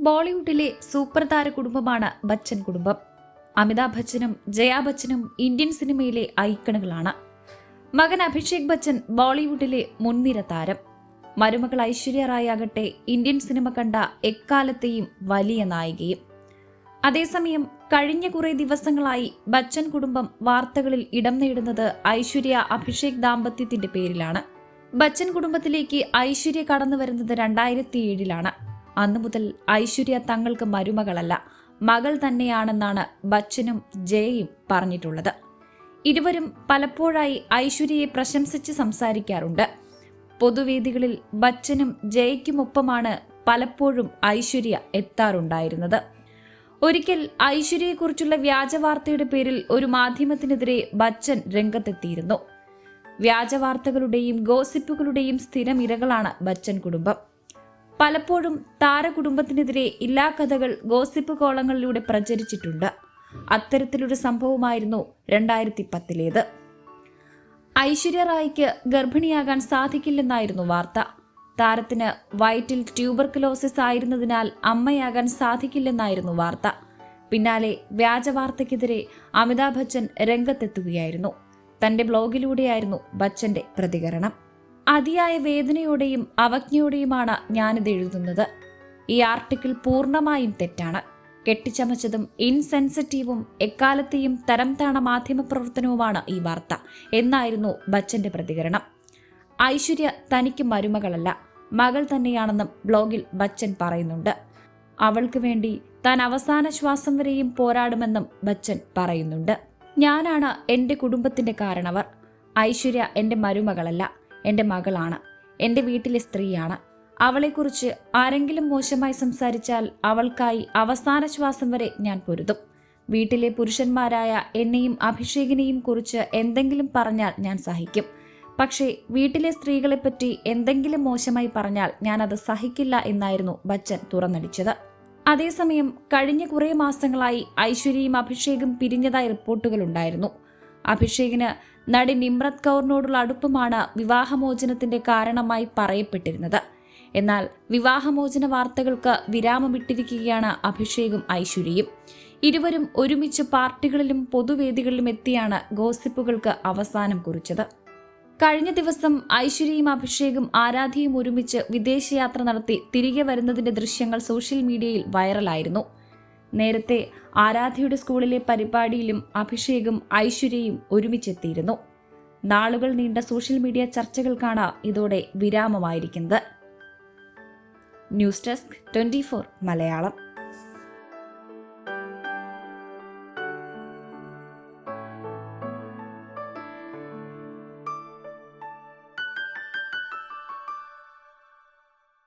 ബോളിവുഡിലെ സൂപ്പർ താര കുടുംബമാണ് ബച്ചൻ കുടുംബം. അമിതാഭ് ബച്ചനും ജയാ ബച്ചനും ഇന്ത്യൻ സിനിമയിലെ ഐക്കണുകളാണ്. മകൻ അഭിഷേക് ബച്ചൻ ബോളിവുഡിലെ മുൻനിര താരം. മരുമകൾ ഐശ്വര്യ റായ് ആകട്ടെ ഇന്ത്യൻ സിനിമ കണ്ട എക്കാലത്തെയും വലിയ നായികയും. അതേസമയം കഴിഞ്ഞ കുറേ ദിവസങ്ങളായി ബച്ചൻ കുടുംബം വാർത്തകളിൽ ഇടം നേടുന്നത് ഐശ്വര്യ അഭിഷേക് ദാമ്പത്യത്തിന്റെ പേരിലാണ്. ബച്ചൻ കുടുംബത്തിലേക്ക് ഐശ്വര്യ കടന്നു വരുന്നത് രണ്ടായിരത്തി ഏഴിലാണ് അന്നു മുതൽ ഐശ്വര്യ തങ്ങൾക്ക് മരുമകളല്ല മകൾ തന്നെയാണെന്നാണ് ബച്ചനും ജയയും പറഞ്ഞിട്ടുള്ളത്. ഇരുവരും പലപ്പോഴായി ഐശ്വര്യയെ പ്രശംസിച്ച് സംസാരിക്കാറുണ്ട്. പൊതുവേദികളിൽ ബച്ചനും ജയയ്ക്കുമൊപ്പമാണ് പലപ്പോഴും ഐശ്വര്യ എത്താറുണ്ടായിരുന്നത്. ഒരിക്കൽ ഐശ്വര്യയെക്കുറിച്ചുള്ള വ്യാജവാർത്തയുടെ പേരിൽ ഒരു മാധ്യമത്തിനെതിരെ ബച്ചൻ രംഗത്തെത്തിയിരുന്നു. വ്യാജവാർത്തകളുടെയും ഗോസിപ്പുകളുടെയും സ്ഥിരം ഇരകളാണ് ബച്ചൻ കുടുംബം. പലപ്പോഴും താരകുടുംബത്തിനെതിരെ ഇല്ലാ കഥകൾ ഗോസിപ്പ് കോളങ്ങളിലൂടെ പ്രചരിച്ചിട്ടുണ്ട്. അത്തരത്തിലൊരു സംഭവമായിരുന്നു രണ്ടായിരത്തി പത്തിലേത് ഐശ്വര്യ റായിക്ക് ഗർഭിണിയാകാൻ സാധിക്കില്ലെന്നായിരുന്നു വാർത്ത. താരത്തിന് വയറ്റിൽ ട്യൂബർക്കുലോസിസ് ആയിരുന്നതിനാൽ അമ്മയാകാൻ സാധിക്കില്ലെന്നായിരുന്നു വാർത്ത. പിന്നാലെ വ്യാജ വാർത്തയ്ക്കെതിരെ അമിതാഭ് ബച്ചൻ രംഗത്തെത്തുകയായിരുന്നു. തന്റെ ബ്ലോഗിലൂടെയായിരുന്നു ബച്ചന്റെ പ്രതികരണം. അതിയായ വേദനയോടെയും അവജ്ഞയോടെയുമാണ് ഞാനിത് എഴുതുന്നത്. ഈ ആർട്ടിക്കിൾ പൂർണമായും തെറ്റാണ്. കെട്ടിച്ചമച്ചതും ഇൻസെൻസിറ്റീവും എക്കാലത്തെയും തരം താണ മാധ്യമപ്രവർത്തനവുമാണ് ഈ വാർത്ത എന്നായിരുന്നു ബച്ചന്റെ പ്രതികരണം. ഐശ്വര്യ തനിക്ക് മരുമകളല്ല മകൾ തന്നെയാണെന്നും ബ്ലോഗിൽ ബച്ചൻ പറയുന്നുണ്ട്. അവൾക്ക് വേണ്ടി താൻ അവസാന ശ്വാസം വരെയും പോരാടുമെന്നും ബച്ചൻ പറയുന്നുണ്ട്. ഞാനാണ് എന്റെ കുടുംബത്തിന്റെ കാരണവർ. ഐശ്വര്യ എന്റെ മരുമകളല്ല എന്റെ മകളാണ്. എന്റെ വീട്ടിലെ സ്ത്രീയാണ്. അവളെക്കുറിച്ച് ആരെങ്കിലും മോശമായി സംസാരിച്ചാൽ അവൾക്കായി അവസാന ശ്വാസം വരെ ഞാൻ പൊരുതും. വീട്ടിലെ പുരുഷന്മാരായ എന്നെയും അഭിഷേകിനെയും കുറിച്ച് എന്തെങ്കിലും പറഞ്ഞാൽ ഞാൻ സഹിക്കും. പക്ഷേ വീട്ടിലെ സ്ത്രീകളെപ്പറ്റി എന്തെങ്കിലും മോശമായി പറഞ്ഞാൽ ഞാൻ അത് സഹിക്കില്ല എന്നായിരുന്നു ബച്ചൻ തുറന്നടിച്ചത്. അതേസമയം കഴിഞ്ഞ കുറേ മാസങ്ങളായി ഐശ്വര്യയും അഭിഷേകും പിരിഞ്ഞതായി റിപ്പോർട്ടുകളുണ്ടായിരുന്നു അഭിഷേകിന് നടി നിമ്രത് കൗറിനോടുള്ള അടുപ്പമാണ് വിവാഹമോചനത്തിന്റെ കാരണമായി പറയപ്പെട്ടിരുന്നത്. എന്നാൽ വിവാഹമോചന വാർത്തകൾക്ക് വിരാമമിട്ടിരിക്കുകയാണ് അഭിഷേകും ഐശ്വര്യയും. ഇരുവരും ഒരുമിച്ച് പാർട്ടികളിലും പൊതുവേദികളിലും എത്തിയാണ് ഗോസിപ്പുകൾക്ക് അവസാനം കുറിച്ചത്. കഴിഞ്ഞ ദിവസം ഐശ്വര്യയും അഭിഷേകും ആരാധ്യയും ഒരുമിച്ച് വിദേശയാത്ര നടത്തി തിരികെ വരുന്നതിന്റെ ദൃശ്യങ്ങൾ സോഷ്യൽ മീഡിയയിൽ വൈറലായിരുന്നു. നേരത്തെ ആരാധ്യയുടെ സ്കൂളിലെ പരിപാടിയിലും അഭിഷേകും ഐശ്വര്യയും ഒരുമിച്ചെത്തിയിരുന്നു. നാളുകൾ നീണ്ട സോഷ്യൽ മീഡിയ ചർച്ചകൾക്കാണ് ഇതോടെ വിരാമമായിരിക്കുന്നത്. News desk twenty Malayalam.